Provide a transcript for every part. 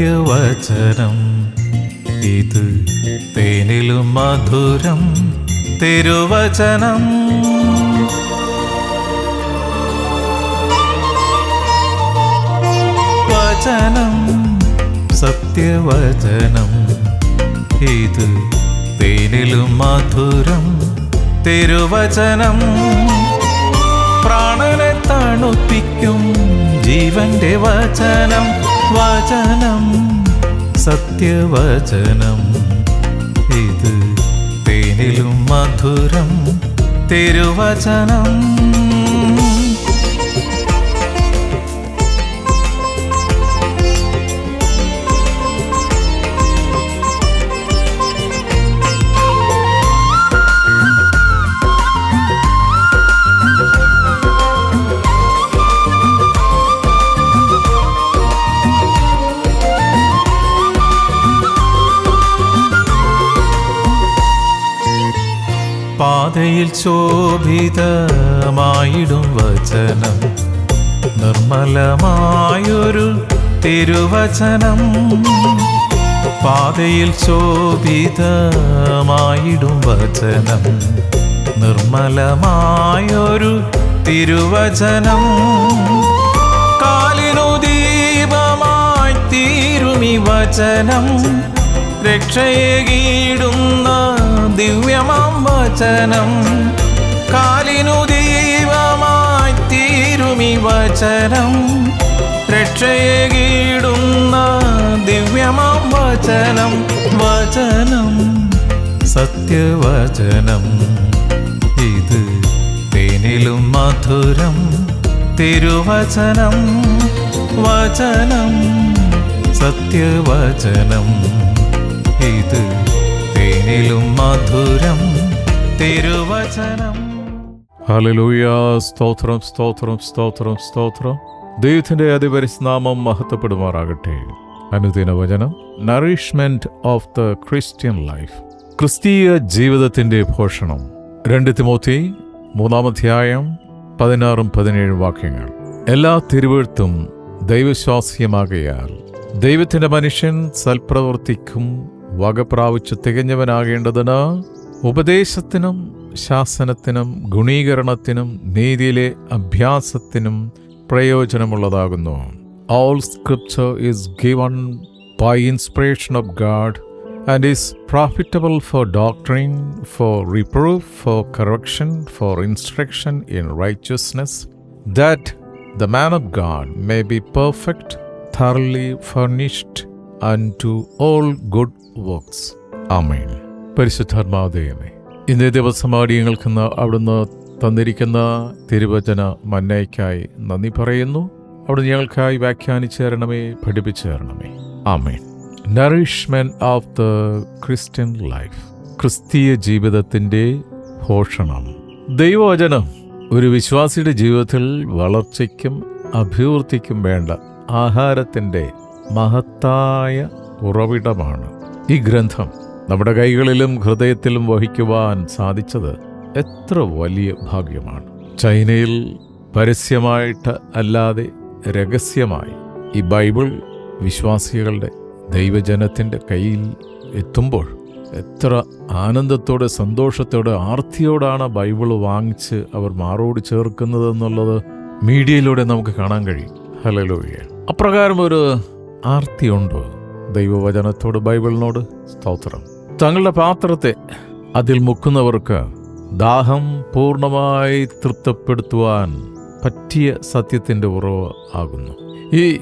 വചനം സത്യവചനം. ഇത് തേനിലും മധുരം തിരുവചനം. വചനം സത്യവചനം. ഇത് തേനിലും മധുരം തിരുവചനം. പ്രാണനെ തണുപ്പിക്കും ജീവന്റെ വചനം. വചനം സത്യവചനം. ഇത് തേനിലും മധുരം തിരുവചനം. പാതയിൽ ശോഭിതമായിടും വചനം. നിർമ്മലമായൊരു തിരുവചനം. പാതയിൽ ശോഭിതമായിടും വചനം. നിർമ്മലമായൊരു തിരുവചനം. കാലിനു ദീപമായി തീരുമി വചനം. രക്ഷയേകിടുന്ന ദിവ്യമാം വചനം. കാലിനു ദൈവമായി തീരുമി വചനം. രക്ഷയെ കീടുന്ന ദിവ്യമാം വചനം. വചനം സത്യവചനം. ഇത് തേനിലും മധുരം തിരുവചനം. വചനം സത്യവചനം. ഇത് തേനിലും മധുരം തിരുവചനം. ഹല്ലേലൂയ. സ്തോത്രം സ്തോത്രം സ്തോത്രം സ്തോത്രം. ദൈവത്തിന്റെ അതിപരിസ്നാമം മഹത്വപ്പെടുമാറാകട്ടെ. അനുദിന വചനം nourishment of the Christian life ക്രിസ്തീയ ജീവിതത്തിന്റെ പോഷണം. രണ്ട് തിമോത്തി മൂന്നാമധ്യായം പതിനാറും പതിനേഴും വാക്യങ്ങൾ. എല്ലാ തിരുവഴുത്തും ദൈവശ്വാസ്യമാകയാൽ ദൈവത്തിന്റെ മനുഷ്യൻ സൽപ്രവർത്തിക്കും വകപ്രാപിച്ചു തികഞ്ഞവനാകേണ്ടതിന് ഉപദേശത്തിനും ശാസനത്തിനും ഗുണീകരണത്തിനും നീതിയിലെ അഭ്യാസത്തിനും പ്രയോജനമുള്ളതാകുന്നു. All scripture is given by inspiration of God and is profitable for doctrine for reproof for correction for instruction in righteousness that the man of God may be perfect, thoroughly furnished unto all good works. Amen. പരിശുദ്ധാത്മാദേവമേ ഇന്നേ ദിവസം ആടിയങ്ങൾക്കെന്ന് അവിടുന്ന് തന്നിരിക്കുന്ന തിരുവചന മന്നയ്ക്കായി നന്ദി പറയുന്നു. അവിടുന്ന് ഞങ്ങൾക്കായി വ്യാഖ്യാനിച്ചേരണമേ പഠിപ്പിച്ചേരണമേ. പഠിപ്പിച്ചു തരണമേ ആമേൻ. Nourishment of the Christian life ക്രിസ്തീയ ജീവിതത്തിന്റെ പോഷണം. ദൈവവചനം ഒരു വിശ്വാസിയുടെ ജീവിതത്തിൽ വളർച്ചയ്ക്കും അഭിവൃദ്ധിക്കും വേണ്ട ആഹാരത്തിന്റെ മഹത്തായ ഉറവിടമാണ്. ഈ ഗ്രന്ഥം നമ്മുടെ കൈകളിലും ഹൃദയത്തിലും വഹിക്കുവാൻ സാധിച്ചത് എത്ര വലിയ ഭാഗ്യമാണ്. ചൈനയിൽ പരസ്യമായിട്ട് അല്ലാതെ രഹസ്യമായി ഈ ബൈബിൾ വിശ്വാസികളുടെ ദൈവജനത്തിന്റെ കയ്യിൽ എത്തുമ്പോൾ എത്ര ആനന്ദത്തോടെ സന്തോഷത്തോടെ ആർത്തിയോടാണ് ബൈബിൾ വാങ്ങിച്ച് അവർ മാറോട് ചേർക്കുന്നത് എന്നുള്ളത് മീഡിയയിലൂടെ നമുക്ക് കാണാൻ കഴിയും. ഹലലോയ അപ്രകാരം ഒരു ആർത്തിയുണ്ടോ? ദൈവവചനത്തോട് ബൈബിളിനോട് സ്തോത്രം. തങ്ങളുടെ പാത്രത്തെ അതിൽ മുക്കുന്നവർക്ക് ദാഹം പൂർണമായി തൃപ്തപ്പെടുത്തുവാൻ പറ്റിയ സത്യത്തിന്റെ ഉറവ് ആകുന്നു. ഈ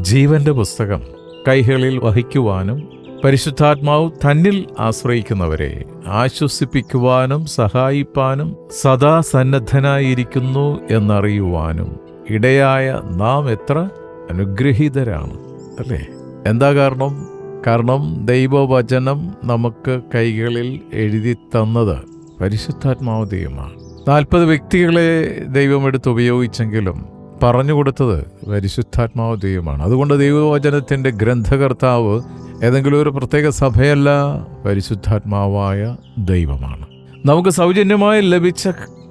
ജീവന്റെ പുസ്തകം കൈകളിൽ വഹിക്കുവാനും പരിശുദ്ധാത്മാവ് തന്നിൽ ആശ്രയിക്കുന്നവരെ ആശ്വസിപ്പിക്കുവാനും സഹായിപ്പാനും സദാ സന്നദ്ധനായിരിക്കുന്നു എന്നറിയുവാനും ഇടയായ നാം എത്ര അനുഗ്രഹീതരാണ് അല്ലേ? എന്താ കാരണം? കാരണം ദൈവവചനം നമുക്ക് കൈകളിൽ എഴുതി തന്നത് പരിശുദ്ധാത്മാവ് ദൈവമാണ്. നാൽപ്പത് വ്യക്തികളെ ദൈവം എടുത്ത് ഉപയോഗിച്ചെങ്കിലും പറഞ്ഞു കൊടുത്തത് പരിശുദ്ധാത്മാവ് ദൈവമാണ്. അതുകൊണ്ട് ദൈവവചനത്തിന്റെ ഗ്രന്ഥകർത്താവ് ഏതെങ്കിലും ഒരു പ്രത്യേക സഭയല്ല പരിശുദ്ധാത്മാവായ ദൈവമാണ്. നമുക്ക് സൗജന്യമായി ലഭിച്ച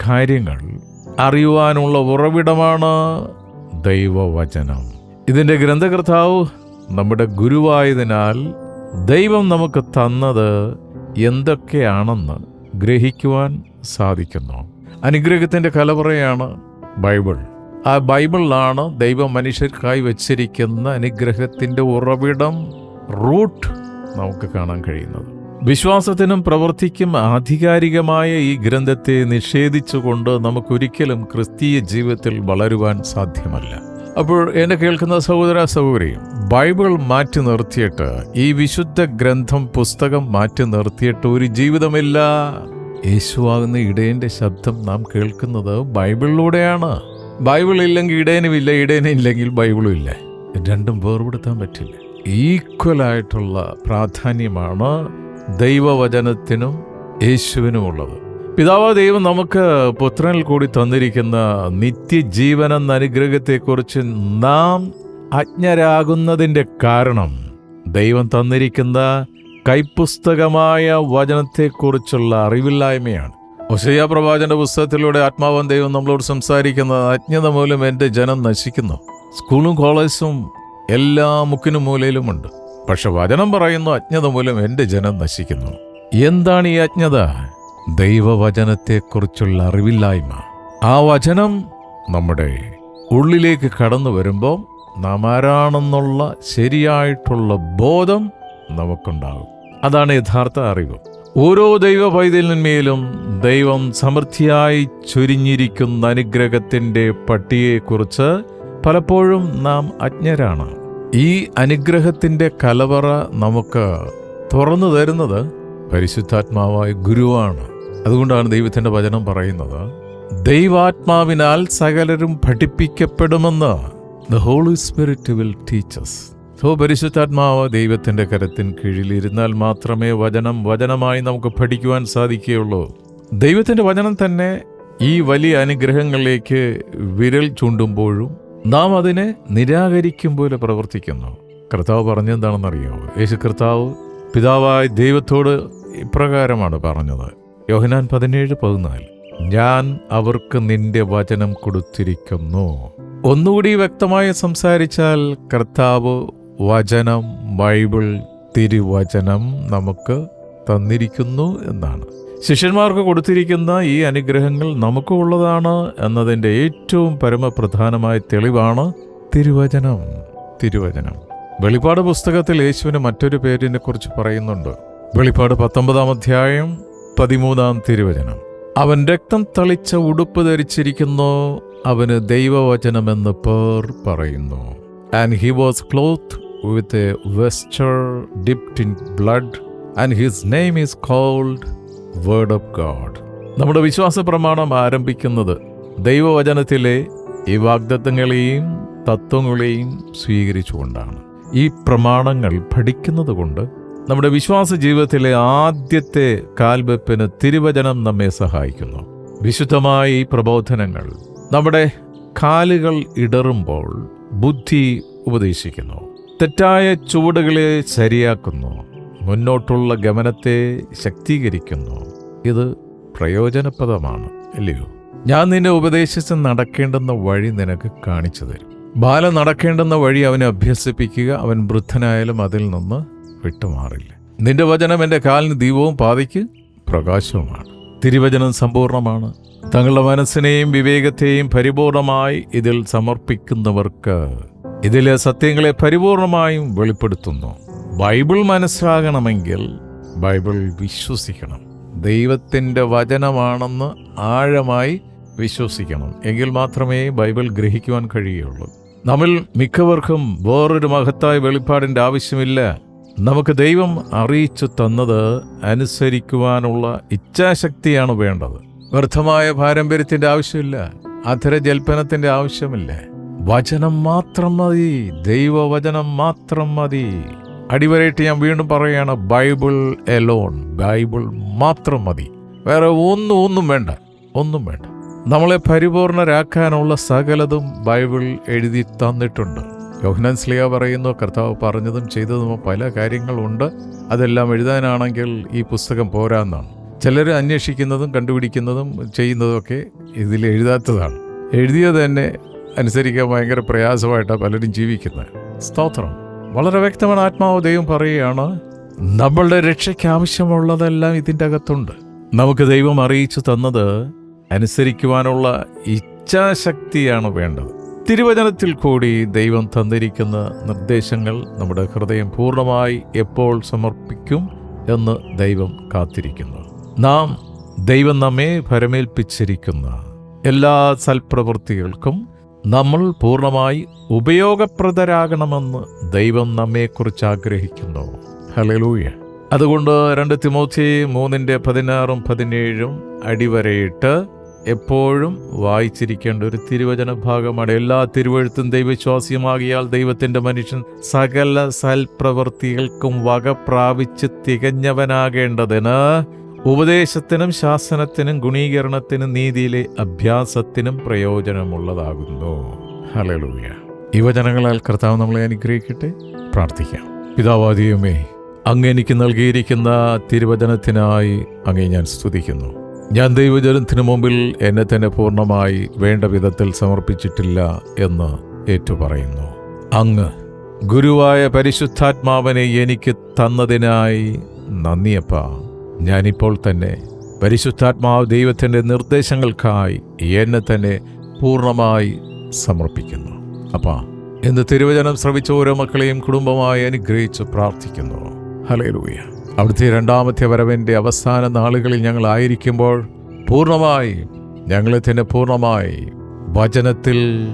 കാര്യങ്ങൾ അറിയുവാനുള്ള ഉറവിടമാണ് ദൈവവചനം. ഇതിന്റെ ഗ്രന്ഥകർത്താവ് നമ്മുടെ ഗുരുവായതിനാൽ ദൈവം നമുക്ക് തന്നത് എന്തൊക്കെയാണെന്ന് ഗ്രഹിക്കുവാൻ സാധിക്കുന്നു. അനുഗ്രഹത്തിന്റെ കലവറയാണ് ബൈബിൾ. ആ ബൈബിളിലാണ് ദൈവം മനുഷ്യർക്കായി വച്ചിരിക്കുന്ന അനുഗ്രഹത്തിന്റെ ഉറവിടം റൂട്ട് നമുക്ക് കാണാൻ കഴിയുന്നത്. വിശ്വാസത്തിനും പ്രവൃത്തിക്കും ആധികാരികമായ ഈ ഗ്രന്ഥത്തെ നിഷേധിച്ചുകൊണ്ട് നമുക്കൊരിക്കലും ക്രിസ്തീയ ജീവിതത്തിൽ വളരുവാൻ സാധ്യമല്ല. അപ്പോൾ എന്നെ കേൾക്കുന്ന സഹോദര സഹോദരി ബൈബിൾ മാറ്റി നിർത്തിയിട്ട് ഈ വിശുദ്ധ ഗ്രന്ഥം പുസ്തകം മാറ്റി നിർത്തിയിട്ട് ഒരു ജീവിതമില്ല. യേശുവാകുന്ന ഇടയന്റെ ശബ്ദം നാം കേൾക്കുന്നത് ബൈബിളിലൂടെയാണ്. ബൈബിൾ ഇല്ലെങ്കിൽ ഇടയനുമില്ല ഇടയനില്ലെങ്കിൽ ബൈബിളും ഇല്ല. രണ്ടും വേർപെടുത്താൻ പറ്റില്ല. ഈക്വലായിട്ടുള്ള പ്രാധാന്യമാണ് ദൈവവചനത്തിനും യേശുവിനുമുള്ളത്. പിതാവ് ദൈവം നമുക്ക് പുത്രനിൽ കൂടി തന്നിരിക്കുന്ന നിത്യജീവൻ എന്ന അനുഗ്രഹത്തെക്കുറിച്ച് നാം അജ്ഞരാകുന്നതിന്റെ കാരണം ദൈവം തന്നിരിക്കുന്ന കൈപ്പുസ്തകമായ വചനത്തെക്കുറിച്ചുള്ള അറിവില്ലായ്മയാണ്. ഒശയ പ്രവാചന്റെ പുസ്തകത്തിലൂടെ ആത്മാവൻ ദൈവം നമ്മളോട് സംസാരിക്കുന്നത് അജ്ഞത മൂലം എന്റെ ജനം നശിക്കുന്നു. സ്കൂളും കോളേജും എല്ലാ മുക്കിനും മൂലയിലുമുണ്ട്. പക്ഷെ വചനം പറയുന്നു അജ്ഞത മൂലം എന്റെ ജനം നശിക്കുന്നു. എന്താണ് ഈ അജ്ഞത? ദൈവവചനത്തെക്കുറിച്ചുള്ള അറിവില്ലായ്മ. ആ വചനം നമ്മുടെ ഉള്ളിലേക്ക് കടന്നു വരുമ്പോൾ നാം ആരാണെന്നുള്ള ശരിയായിട്ടുള്ള ബോധം നമുക്കുണ്ടാകും. അതാണ് യഥാർത്ഥ അറിവ്. ഓരോ ദൈവ പൈതലിന്മേലും ദൈവം സമൃദ്ധിയായി ചൊരിഞ്ഞിരിക്കുന്ന അനുഗ്രഹത്തിന്റെ പട്ടിയെക്കുറിച്ച് പലപ്പോഴും നാം അജ്ഞരാണ്. ഈ അനുഗ്രഹത്തിന്റെ കലവറ നമുക്ക് തുറന്നു തരുന്നത് പരിശുദ്ധാത്മാവായ ഗുരുവാണ്. അതുകൊണ്ടാണ് ദൈവത്തിന്റെ വചനം പറയുന്നത്. ദൈവാത്മാവിനാൽ സകലരും പഠിപ്പിക്കപ്പെടുമെന്ന് the Holy Spirit will teaches so പരിശുദ്ധാത്മാവ് ദൈവത്തിന്റെ കരത്തിൻ കീഴിലിരുന്നാൽ മാത്രമേ വചനം വചനമായി നമുക്ക് പഠിക്കുവാൻ സാധിക്കുകയുള്ളൂ. ദൈവത്തിന്റെ വചനം തന്നെ ഈ വലിയ അനുഗ്രഹങ്ങളിലേക്ക് വിരൽ ചൂണ്ടുമ്പോഴും നാം അതിനെ നിരാകരിക്കും പോലെ പ്രവർത്തിക്കുന്നു. കർത്താവ് പറഞ്ഞെന്താണെന്നറിയോ? യേശു കർത്താവ് പിതാവായ ദൈവത്തോട് ഇപ്രകാരമാണ് പറഞ്ഞത്. യോഹനാൻ പതിനേഴ് പതിനാല്. ഞാൻ അവർക്ക് നിന്റെ വചനം കൊടുത്തിരിക്കുന്നു. ഒന്നുകൂടി വ്യക്തമായി സംസാരിച്ചാൽ കർത്താവ് വചനം ബൈബിൾ തിരുവചനം നമുക്ക് തന്നിരിക്കുന്നു എന്നാണ്. ശിഷ്യന്മാർക്ക് കൊടുത്തിരിക്കുന്ന ഈ അനുഗ്രഹങ്ങൾ നമുക്കുള്ളതാണ് എന്നതിന്റെ ഏറ്റവും പരമപ്രധാനമായ തെളിവാണ് തിരുവചനം തിരുവചനം. വെളിപ്പാട് പുസ്തകത്തിൽ യേശുവിന് മറ്റൊരു പേരിനെ കുറിച്ച് പറയുന്നുണ്ട്. വെളിപ്പാട് പത്തൊമ്പതാം അധ്യായം പതിമൂന്നാം തിരുവചനം. അവൻ രക്തം തളിച്ച ഉടുപ്പ് ധരിച്ചിരിക്കുന്നു അവന് ദൈവവചനമെന്ന് പേർ പറയുന്നു. And he was clothed with a vesture dipped in blood and his name is called word of God നമ്മുടെ വിശ്വാസ പ്രമാണം ആരംഭിക്കുന്നത് ദൈവവചനത്തിലെ ഈ വാഗ്ദത്തങ്ങളെയും തത്വങ്ങളെയും സ്വീകരിച്ചുകൊണ്ടാണ്. ഈ പ്രമാണങ്ങൾ പഠിക്കുന്നത് കൊണ്ട് നമ്മുടെ വിശ്വാസ ജീവിതത്തിലെ ആദ്യത്തെ കാൽവെപ്പിന് തിരുവചനം നമ്മെ സഹായിക്കുന്നു. വിശുദ്ധമായ ഈ പ്രബോധനങ്ങൾ നമ്മുടെ കാലുകൾ ഇടറുമ്പോൾ ബുദ്ധി ഉപദേശിക്കുന്നു. തെറ്റായ ചുവടുകളെ ശരിയാക്കുന്നു. മുന്നോട്ടുള്ള ഗമനത്തെ ശക്തീകരിക്കുന്നു. ഇത് പ്രയോജനപ്രദമാണ് അല്ലയോ? ഞാൻ നിന്നെ ഉപദേശിച്ച് നടക്കേണ്ടുന്ന വഴി നിനക്ക് കാണിച്ചു തരും. ബാല നടക്കേണ്ടുന്ന വഴി അവനെ അഭ്യസിപ്പിക്കുക. അവൻ വൃദ്ധനായാലും അതിൽ നിന്ന് വിട്ടുമാറില്ല. നിന്റെ വചനം എന്റെ കാലിന് ദീപവും പാതയ്ക്ക് പ്രകാശവുമാണ്. തിരുവചനം സമ്പൂർണമാണ്. തങ്ങളുടെ മനസ്സിനെയും വിവേകത്തെയും പരിപൂർണമായി ഇതിൽ സമർപ്പിക്കുന്നവർക്ക് ഇതിലെ സത്യങ്ങളെ പരിപൂർണമായും വെളിപ്പെടുത്തുന്നു. ബൈബിൾ മനസ്സിലാകണമെങ്കിൽ ബൈബിൾ വിശ്വസിക്കണം. ദൈവത്തിന്റെ വചനമാണെന്ന് ആഴമായി വിശ്വസിക്കണം. എങ്കിൽ മാത്രമേ ബൈബിൾ ഗ്രഹിക്കുവാൻ കഴിയുള്ളൂ. നമ്മൾ മിക്കവർക്കും വേറൊരു മഹത്തായ വെളിപ്പാടിന്റെ ആവശ്യമില്ല. നമുക്ക് ദൈവം അറിയിച്ചു തന്നത് അനുസരിക്കുവാനുള്ള ഇച്ഛാശക്തിയാണ് വേണ്ടത്. വ്യർത്ഥമായ പാരമ്പര്യത്തിന്റെ ആവശ്യമില്ല അധര ജൽപ്പനത്തിന്റെ ആവശ്യമില്ല. വചനം മാത്രം മതി ദൈവവചനം മാത്രം മതി. അടിവരയിട്ട് ഞാൻ വീണ്ടും പറയുകയാണ് ബൈബിൾ എലോൺ ബൈബിൾ മാത്രം മതി. വേറെ ഒന്നും ഒന്നും വേണ്ട ഒന്നും വേണ്ട. നമ്മളെ പരിപൂർണരാക്കാനുള്ള സകലതും ബൈബിൾ എഴുതി തന്നിട്ടുണ്ട്. യോഹനാൻ സ്ലിയ പറയുന്നു കർത്താവ് പറഞ്ഞതും ചെയ്തതും പല കാര്യങ്ങളുണ്ട്. അതെല്ലാം എഴുതാനാണെങ്കിൽ ഈ പുസ്തകം പോരാന്നാണ്. ചിലർ അന്വേഷിക്കുന്നതും കണ്ടുപിടിക്കുന്നതും ചെയ്യുന്നതുമൊക്കെ ഇതിൽ എഴുതാത്തതാണ്. എഴുതിയത് തന്നെ അനുസരിക്കാൻ ഭയങ്കര പ്രയാസമായിട്ടാണ് പലരും ജീവിക്കുന്നത്. സ്തോത്രം. വളരെ വ്യക്തമാണ് ആത്മാവ് ദൈവം പറയുകയാണ് നമ്മളുടെ രക്ഷയ്ക്ക് ആവശ്യമുള്ളതെല്ലാം ഇതിന്റെ അകത്തുണ്ട്. നമുക്ക് ദൈവം അറിയിച്ചു തന്നത് അനുസരിക്കുവാനുള്ള ഇച്ഛാശക്തിയാണ് വേണ്ടത്. തിരുവചനത്തിൽ കൂടി ദൈവം തന്നിരിക്കുന്ന നിർദ്ദേശങ്ങൾ നമ്മുടെ ഹൃദയം പൂർണമായി എപ്പോൾ സമർപ്പിക്കും എന്ന് ദൈവം കാത്തിരിക്കുന്നു. നാം ദൈവം നമ്മെ ഭരമേൽപ്പിച്ചിരിക്കുന്ന എല്ലാ സൽപ്രവൃത്തികൾക്കും നമ്മൾ പൂർണമായി ഉപയോഗപ്രദരാകണമെന്ന് ദൈവം നമ്മെക്കുറിച്ച് ആഗ്രഹിക്കുന്നു. ഹലലൂയ അതുകൊണ്ട് രണ്ട് തിമോത്തി മൂന്നിന്റെ പതിനാറും പതിനേഴും അടിവരയിട്ട് എപ്പോഴും വായിച്ചിരിക്കേണ്ട ഒരു തിരുവചന ഭാഗമാണ്. എല്ലാ തിരുവഴുത്തും ദൈവവിശ്വാസിയുമാകിയാൽ ദൈവത്തിന്റെ മനുഷ്യൻ സകല സൽപ്രവൃത്തികൾക്കും വക പ്രാപിച്ച് തികഞ്ഞവനാകേണ്ടതിന് ഉപദേശത്തിനും ശാസനത്തിനും ഗുണീകരണത്തിനും നീതിയിലെ അഭ്യാസത്തിനും പ്രയോജനമുള്ളതാകുന്നു. ഹലലൂയ യുവജനങ്ങളാൽ കർത്താവ് നമ്മളെ അനുഗ്രഹിക്കട്ടെ? പ്രാർത്ഥിക്കാം. പിതാവാദിയുമേ അങ്ങ് എനിക്ക് നൽകിയിരിക്കുന്ന തിരുവചനത്തിനായി അങ്ങേ ഞാൻ സ്തുതിക്കുന്നു. ഞാൻ ദൈവജനത്തിനു മുമ്പിൽ എന്നെ തന്നെ പൂർണമായി വേണ്ട വിധത്തിൽ സമർപ്പിച്ചിട്ടില്ല എന്ന് ഏറ്റുപറയുന്നു. അങ്ങ് ഗുരുവായ പരിശുദ്ധാത്മാവനെ എനിക്ക് തന്നതിനായി നന്ദിയപ്പ. ഞാനിപ്പോൾ തന്നെ പരിശുദ്ധാത്മാവ് ദൈവത്തിന്റെ നിർദ്ദേശങ്ങൾക്കായി എന്നെ തന്നെ പൂർണമായി സമർപ്പിക്കുന്നു. അപ്പാ ഇന്ന് തിരുവചനം ശ്രവിച്ച ഓരോ മക്കളെയും കുടുംബമായി അനുഗ്രഹിച്ച് പ്രാർത്ഥിക്കുന്നു. ഹലേലൂയ അവിടുത്തെ രണ്ടാമത്തെ വരവിന്റെ അവസാന നാളുകളിൽ ഞങ്ങൾ ആയിരിക്കുമ്പോൾ പൂർണമായി ഞങ്ങളെ തന്നെ പൂർണമായി വചനത്തിൽ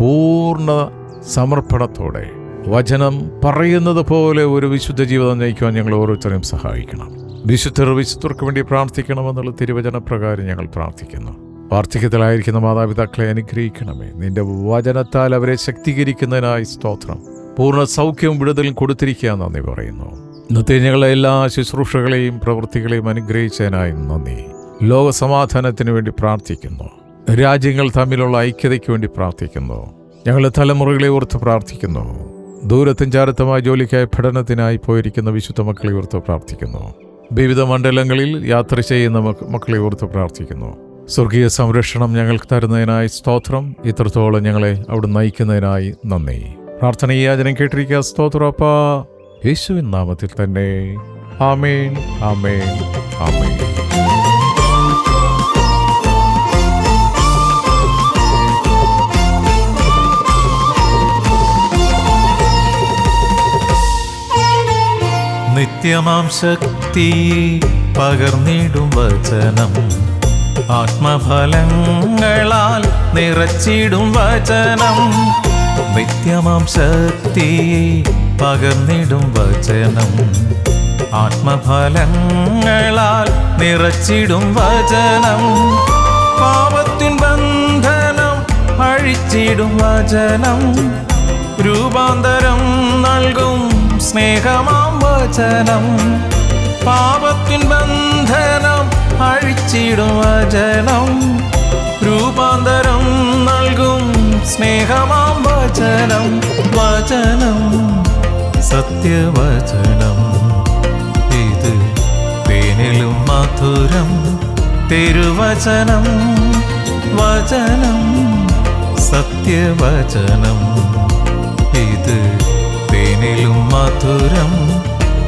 പൂർണ സമർപ്പണത്തോടെ വചനം പറയുന്നത് പോലെ ഒരു വിശുദ്ധ ജീവിതം നയിക്കുവാൻ ഞങ്ങൾ ഓരോരുത്തരെയും സഹായിക്കണം. വിശുദ്ധർ വിശുദ്ധർക്ക് വേണ്ടി പ്രാർത്ഥിക്കണമെന്നുള്ള തിരുവചന പ്രകാരം ഞങ്ങൾ പ്രാർത്ഥിക്കുന്നു. വാർദ്ധക്യത്തിലായിരിക്കുന്ന മാതാപിതാക്കളെ അനുഗ്രഹിക്കണമേ. നിന്റെ വചനത്താൽ അവരെ ശക്തീകരിക്കുന്നതിനായി സ്തോത്രം. പൂർണ സൗഖ്യവും വിടുതലും കൊടുത്തിരിക്കുക നന്ദി പറയുന്നു. ഇന്നത്തെ ഞങ്ങളെ എല്ലാ ശുശ്രൂഷകളെയും പ്രവൃത്തികളെയും അനുഗ്രഹിച്ചതിനായി നന്ദി. ലോകസമാധാനത്തിന് വേണ്ടി പ്രാർത്ഥിക്കുന്നു. രാജ്യങ്ങൾ തമ്മിലുള്ള ഐക്യതയ്ക്ക് വേണ്ടി പ്രാർത്ഥിക്കുന്നു. ഞങ്ങളുടെ തലമുറകളെ ഓർത്ത് പ്രാർത്ഥിക്കുന്നു. ദൂരത്തും ചാരത്തമായ ജോലിക്കായി പഠനത്തിനായി പോയിരിക്കുന്ന വിശുദ്ധ മക്കളെ ഓർത്ത് പ്രാർത്ഥിക്കുന്നു. വിവിധ മണ്ഡലങ്ങളിൽ യാത്ര ചെയ്യുന്ന മക്കളെ ഓർത്ത് പ്രാർത്ഥിക്കുന്നു. സ്വർഗീയ സംരക്ഷണം ഞങ്ങൾക്ക് തരുന്നതിനായി സ്തോത്രം. ഇത്രത്തോളം ഞങ്ങളെ അവിടെ നയിക്കുന്നതിനായി നന്ദി. പ്രാർത്ഥന ഈ യാചനം കേട്ടിരിക്കുക സ്തോത്രപ്പ യേശുവിൻ നാമത്തിൽ തന്നെ. ആമേൻ ആമേൻ ആമേൻ. നിത്യമാം ശക്തി പകർന്നിടും വചനം. ആത്മഫലങ്ങളാൽ നിറച്ചിടും വചനം. നിത്യമാം ശക്തി പകർന്നിടും വചനം. ആത്മഫലങ്ങളാൽ നിറച്ചിടും വചനം. പാപത്തിൻ ബന്ധനം അഴിച്ചിടും വചനം. രൂപാന്തരം നൽകും സ്നേഹമാം വചനം. പാപത്തിൻ ബന്ധനം അഴിച്ചിടും വചനം. രൂപാന്തരം നൽകും സ്നേഹമാം വചനം. വചനം. സത്യവചനം. ഇത് തേനിലും മധുരം തിരുവചനം വചനം സത്യവചനം. ഇത് തേനിലും മധുരം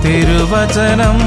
തിരുവചനം.